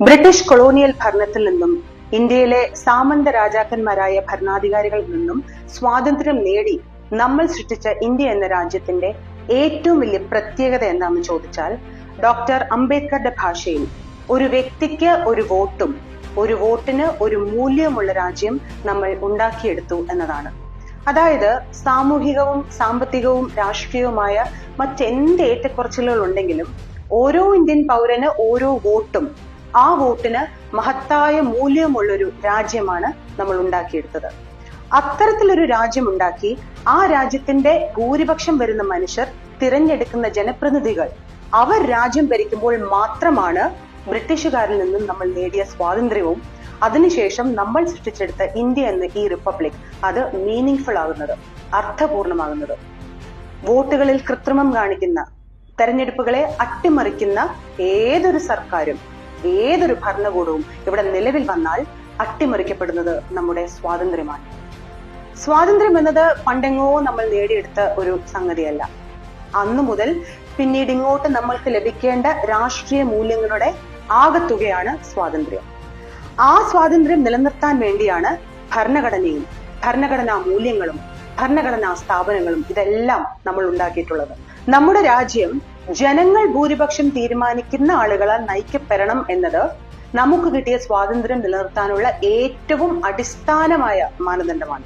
British colonial ഭരണത്തിൽ നിന്നും ഇന്ത്യയിലെ സാമന്ത രാജാക്കന്മാരായ ഭരണാധികാരികളിൽ നിന്നും സ്വാതന്ത്ര്യം നേടി നമ്മൾ സൃഷ്ടിച്ച ഇന്ത്യ എന്ന രാജ്യത്തിന്റെ ഏറ്റവും വലിയ പ്രത്യേകത എന്താണെന്ന് ചോദിച്ചാൽ ഡോക്ടർ അംബേദ്കറുടെ ഭാഷയിൽ ഒരു വ്യക്തിക്ക് ഒരു വോട്ടും ഒരു വോട്ടിന് ഒരു മൂല്യമുള്ള രാജ്യം നമ്മൾ ഉണ്ടാക്കിയെടുത്തു എന്നതാണ്. അതായത് സാമൂഹികവും സാമ്പത്തികവും രാഷ്ട്രീയവുമായ മറ്റെന്ത് ഏറ്റക്കുറച്ചിലുകൾ ഉണ്ടെങ്കിലും ഓരോ ഇന്ത്യൻ പൗരന് ഓരോ വോട്ടും ആ വോട്ടിന് മഹത്തായ മൂല്യമുള്ളൊരു രാജ്യമാണ് നമ്മൾ ഉണ്ടാക്കിയെടുത്തത്. അത്തരത്തിലൊരു രാജ്യം ഉണ്ടാക്കി ആ രാജ്യത്തിന്റെ ഭൂരിപക്ഷം വരുന്ന മനുഷ്യർ തിരഞ്ഞെടുക്കുന്ന ജനപ്രതിനിധികൾ അവർ രാജ്യം ഭരിക്കുമ്പോൾ മാത്രമാണ് ബ്രിട്ടീഷുകാരിൽ നിന്നും നമ്മൾ നേടിയ സ്വാതന്ത്ര്യവും അതിനുശേഷം നമ്മൾ സൃഷ്ടിച്ചെടുത്ത ഇന്ത്യ എന്ന ഈ റിപ്പബ്ലിക് അത് മീനിങ് ആകുന്നത് അർത്ഥപൂർണമാകുന്നത്. വോട്ടുകളിൽ കൃത്രിമം കാണിക്കുന്ന തെരഞ്ഞെടുപ്പുകളെ അട്ടിമറിക്കുന്ന ഏതൊരു സർക്കാരും ഏതൊരു ഭരണകൂടവും ഇവിടെ നിലവിൽ വന്നാൽ അട്ടിമറിക്കപ്പെടുന്നത് നമ്മുടെ സ്വാതന്ത്ര്യമാണ്. സ്വാതന്ത്ര്യം എന്നത് പണ്ടെങ്ങോ നമ്മൾ നേടിയെടുത്ത ഒരു സംഗതിയല്ല. അന്നു മുതൽ പിന്നീട് ഇങ്ങോട്ട് നമ്മൾക്ക് ലഭിക്കേണ്ട രാഷ്ട്രീയ മൂല്യങ്ങളുടെ ആകത്തുകയാണ് സ്വാതന്ത്ര്യം. ആ സ്വാതന്ത്ര്യം നിലനിർത്താൻ വേണ്ടിയാണ് ഭരണഘടനയും ഭരണഘടനാ മൂല്യങ്ങളും ഭരണഘടനാ സ്ഥാപനങ്ങളും ഇതെല്ലാം നമ്മൾ ഉണ്ടാക്കിയിട്ടുള്ളത്. നമ്മുടെ രാജ്യം ജനങ്ങൾ ഭൂരിപക്ഷം തീരുമാനിക്കുന്ന ആളുകളാൽ നയിക്കപ്പെടണം എന്നത് നമുക്ക് കിട്ടിയ സ്വാതന്ത്ര്യം നിലനിർത്താനുള്ള ഏറ്റവും അടിസ്ഥാനമായ മാനദണ്ഡമാണ്.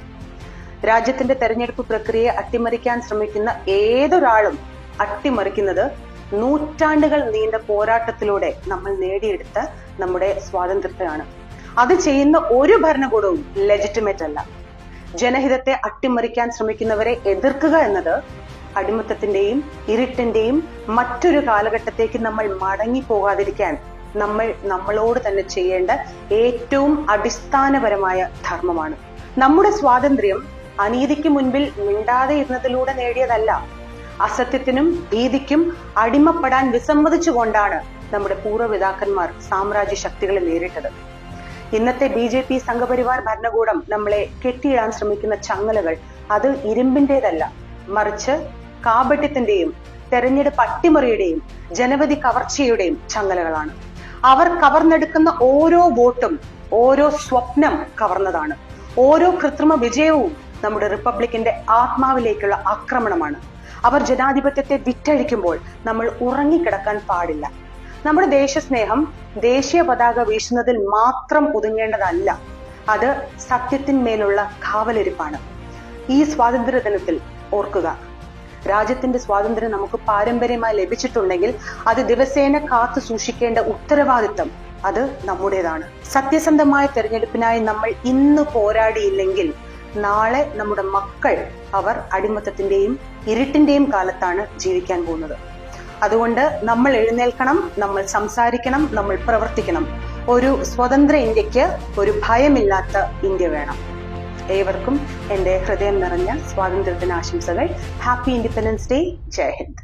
രാജ്യത്തിന്റെ തെരഞ്ഞെടുപ്പ് പ്രക്രിയയെ അട്ടിമറിക്കാൻ ശ്രമിക്കുന്ന ഏതൊരാളും അട്ടിമറിക്കുന്നത് നൂറ്റാണ്ടുകൾ നീണ്ട പോരാട്ടത്തിലൂടെ നമ്മൾ നേടിയെടുത്ത നമ്മുടെ സ്വാതന്ത്ര്യത്തെയാണ്. അത് ചെയ്യുന്ന ഒരു ഭരണകൂടവും ലെജിറ്റിമേറ്റ് അല്ല. ജനഹിതത്തെ അട്ടിമറിക്കാൻ ശ്രമിക്കുന്നവരെ എതിർക്കുക എന്നത് അടിമത്തത്തിന്റെയും ഇരുട്ടിന്റെയും മറ്റൊരു കാലഘട്ടത്തേക്ക് നമ്മൾ മടങ്ങി പോകാതിരിക്കാൻ നമ്മൾ നമ്മളോട് തന്നെ ചെയ്യേണ്ട ഏറ്റവും അടിസ്ഥാനപരമായ ധർമ്മമാണ്. നമ്മുടെ സ്വാതന്ത്ര്യം അനീതിക്ക് മുൻപിൽ മിണ്ടാതെ ഇരുന്നതിലൂടെ നേടിയതല്ല. അസത്യത്തിനും ഭീതിക്കും അടിമപ്പെടാൻ വിസമ്മതിച്ചുകൊണ്ടാണ് നമ്മുടെ പൂർവപിതാക്കന്മാർ സാമ്രാജ്യ ശക്തികളെ നേരിട്ടത്. ഇന്നത്തെ ബി ജെ പി സംഘപരിവാർ ഭരണകൂടം നമ്മളെ കെട്ടിയിടാൻ ശ്രമിക്കുന്ന ചങ്ങലകൾ അത് ഇരുമ്പിന്റേതല്ല. മറിച്ച് കാപട്യത്തിന്റെയും തെരഞ്ഞെടുപ്പ് അട്ടിമറിയുടെയും ജനവധി കവർച്ചയുടെയും ചങ്ങലകളാണ്. അവർ കവർന്നെടുക്കുന്ന ഓരോ വോട്ടും ഓരോ സ്വപ്നം കവർന്നതാണ്. ഓരോ കൃത്രിമ വിജയവും നമ്മുടെ റിപ്പബ്ലിക്കിന്റെ ആത്മാവിലേക്കുള്ള ആക്രമണമാണ്. അവർ ജനാധിപത്യത്തെ വിറ്റഴിക്കുമ്പോൾ നമ്മൾ ഉറങ്ങിക്കിടക്കാൻ പാടില്ല. നമ്മുടെ ദേശസ്നേഹം ദേശീയ പതാക വീശുന്നതിൽ മാത്രം ഒതുങ്ങേണ്ടതല്ല. അത് സത്യത്തിന്മേലുള്ള കാവലിരിപ്പാണ്. ഈ സ്വാതന്ത്ര്യ ദിനത്തിൽ ഓർക്കുക രാജ്യത്തിന്റെ സ്വാതന്ത്ര്യം നമുക്ക് പാരമ്പര്യമായി ലഭിച്ചിട്ടുണ്ടെങ്കിൽ അത് ദിവസേന കാത്തു സൂക്ഷിക്കേണ്ട ഉത്തരവാദിത്തം അത് നമ്മുടേതാണ്. സത്യസന്ധമായ തെരഞ്ഞെടുപ്പിനായി നമ്മൾ ഇന്ന് പോരാടിയില്ലെങ്കിൽ നാളെ നമ്മുടെ മക്കൾ അവർ അടിമത്തത്തിന്റെയും ഇരുട്ടിന്റെയും കാലത്താണ് ജീവിക്കാൻ പോകുന്നത്. അതുകൊണ്ട് നമ്മൾ എഴുന്നേൽക്കണം നമ്മൾ സംസാരിക്കണം നമ്മൾ പ്രവർത്തിക്കണം. ഒരു സ്വതന്ത്ര ഇന്ത്യയ്ക്ക് ഒരു ഭയമില്ലാത്ത ഇന്ത്യ വേണം. ഏവർക്കും എന്റെ ഹൃദയം നിറഞ്ഞ സ്വാതന്ത്ര്യദിന ആശംസകൾ ഹാപ്പി ഇൻഡിപെൻഡൻസ് ഡേ ജയ് ഹിന്ദ്.